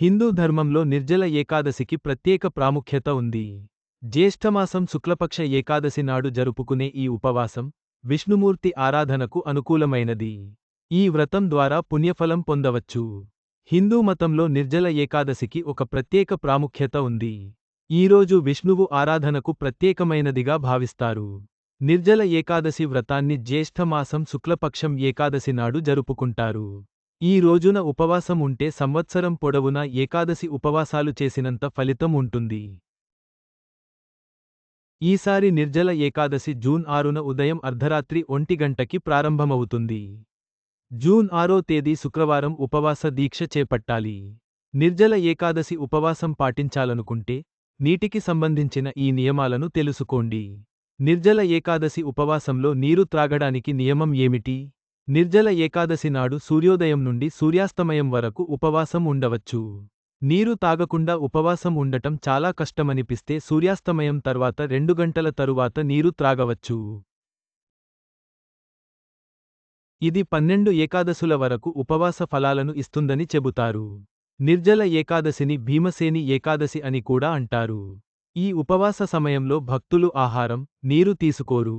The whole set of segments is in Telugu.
హిందూ ధర్మంలో నిర్జల ఏకాదశికి ప్రత్యేక ప్రాముఖ్యత ఉంది. జ్యేష్ఠమాసం శుక్లపక్ష ఏకాదశి నాడు జరుపుకునే ఈ ఉపవాసం విష్ణుమూర్తి ఆరాధనకు అనుకూలమైనది. ఈ వ్రతం ద్వారా పుణ్యఫలం పొందవచ్చు. హిందూ మతంలో నిర్జల ఏకాదశికి ఒక ప్రత్యేక ప్రాముఖ్యత ఉంది. ఈరోజు విష్ణువు ఆరాధనకు ప్రత్యేకమైనదిగా భావిస్తారు. నిర్జల ఏకాదశి వ్రతాన్ని జ్యేష్ఠమాసం శుక్లపక్షం ఏకాదశి నాడు జరుపుకుంటారు. ఈ రోజున ఉపవాసం ఉంటే సంవత్సరం పొడవునా ఏకాదశి ఉపవాసాలు చేసినంత ఫలితం ఉంటుంది. ఈసారి నిర్జల ఏకాదశి జూన్ ఆరున ఉదయం అర్ధరాత్రి ఒంటి గంటకి ప్రారంభమవుతుంది. జూన్ ఆరో తేదీ శుక్రవారం ఉపవాస దీక్ష చేపట్టాలి. నిర్జల ఏకాదశి ఉపవాసం పాటించాలనుకుంటే నీటికి సంబంధించిన ఈ నియమాలను తెలుసుకోండి. నిర్జల ఏకాదశి ఉపవాసంలో నీరు త్రాగడానికి నియమం ఏమిటి? నిర్జల ఏకాదశి నాడు సూర్యోదయం నుండి సూర్యాస్తమయం వరకు ఉపవాసం ఉండవచ్చు. నీరు తాగకుండా ఉపవాసం ఉండటం చాలా కష్టమనిపిస్తే సూర్యాస్తమయం తర్వాత రెండు గంటల తరువాత నీరు త్రాగవచ్చు. ఇది పన్నెండు ఏకాదశుల వరకు ఉపవాస ఫలాలను ఇస్తుందని చెబుతారు. నిర్జల ఏకాదశిని భీమసేని ఏకాదశి అని కూడా అంటారు. ఈ ఉపవాస సమయంలో భక్తులు ఆహారం నీరు తీసుకోరు.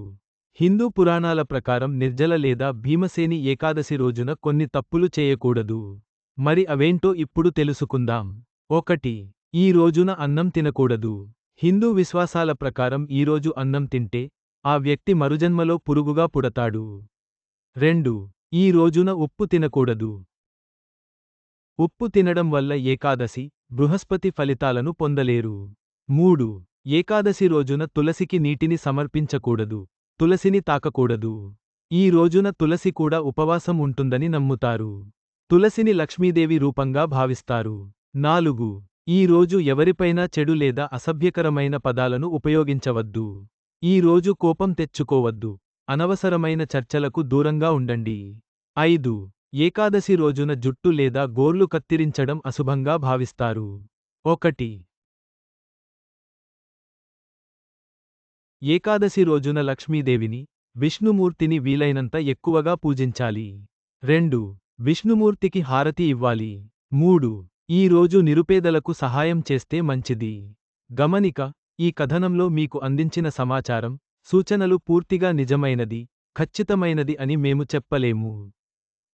హిందూ పురాణాల ప్రకారం నిర్జల లేదా భీమసేని ఏకాదశి రోజున కొన్ని తప్పులు చేయకూడదు. మరి అవేంటో ఇప్పుడు తెలుసుకుందాం. ఒకటి ఈ రోజున అన్నం తినకూడదు. హిందూ విశ్వాసాల ప్రకారం ఈరోజు అన్నం తింటే ఆ వ్యక్తి మరుజన్మలో పురుగుగా పుడతాడు. రెండు ఈ రోజున ఉప్పు తినకూడదు. ఉప్పు తినడం వల్ల ఏకాదశి బృహస్పతి ఫలితాలను పొందలేరు. మూడు ఏకాదశి రోజున తులసికి నీటిని సమర్పించకూడదు. తులసిని తాకకూడదు. ఈ రోజున తులసి కూడా ఉపవాసం ఉంటుందని నమ్ముతారు. తులసిని లక్ష్మీదేవి రూపంగా భావిస్తారు. నాలుగు. ఈ రోజు ఎవరిపైనా చెడు లేదా అసభ్యకరమైన పదాలను ఉపయోగించవద్దు. ఈ రోజు కోపం తెచ్చుకోవద్దు. అనవసరమైన చర్చలకు దూరంగా ఉండండి. ఐదు. ఏకాదశి రోజున జుట్టు లేదా గోర్లు కత్తిరించడం అశుభంగా భావిస్తారు. ఒకటి. ఏకాదశి రోజున లక్ష్మీదేవిని విష్ణుమూర్తిని వీలైనంత ఎక్కువగా పూజించాలి. రెండు విష్ణుమూర్తికి హారతి ఇవ్వాలి. మూడు ఈ రోజు నిరుపేదలకు సహాయం చేస్తే మంచిది. గమనిక ఈ కథనంలో మీకు అందించిన సమాచారం సూచనలు పూర్తిగా నిజమైనది ఖచ్చితమైనది అని మేము చెప్పలేము.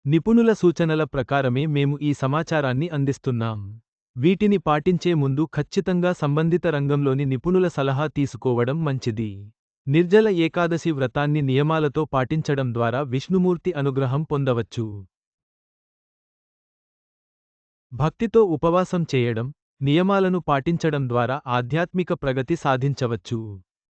నిపుణుల సూచనల ప్రకారమే మేము ఈ సమాచారాన్ని అందిస్తున్నాం. వీటిని పాటించే ముందు ఖచ్చితంగా సంబంధిత రంగంలోని నిపుణుల సలహా తీసుకోవడం మంచిది. నిర్జల ఏకాదశి వ్రతాన్ని నియమాలతో పాటించడం ద్వారా విష్ణుమూర్తి అనుగ్రహం పొందవచ్చు. భక్తితో ఉపవాసం చేయడం నియమాలను పాటించడం ద్వారా ఆధ్యాత్మిక ప్రగతి సాధించవచ్చు.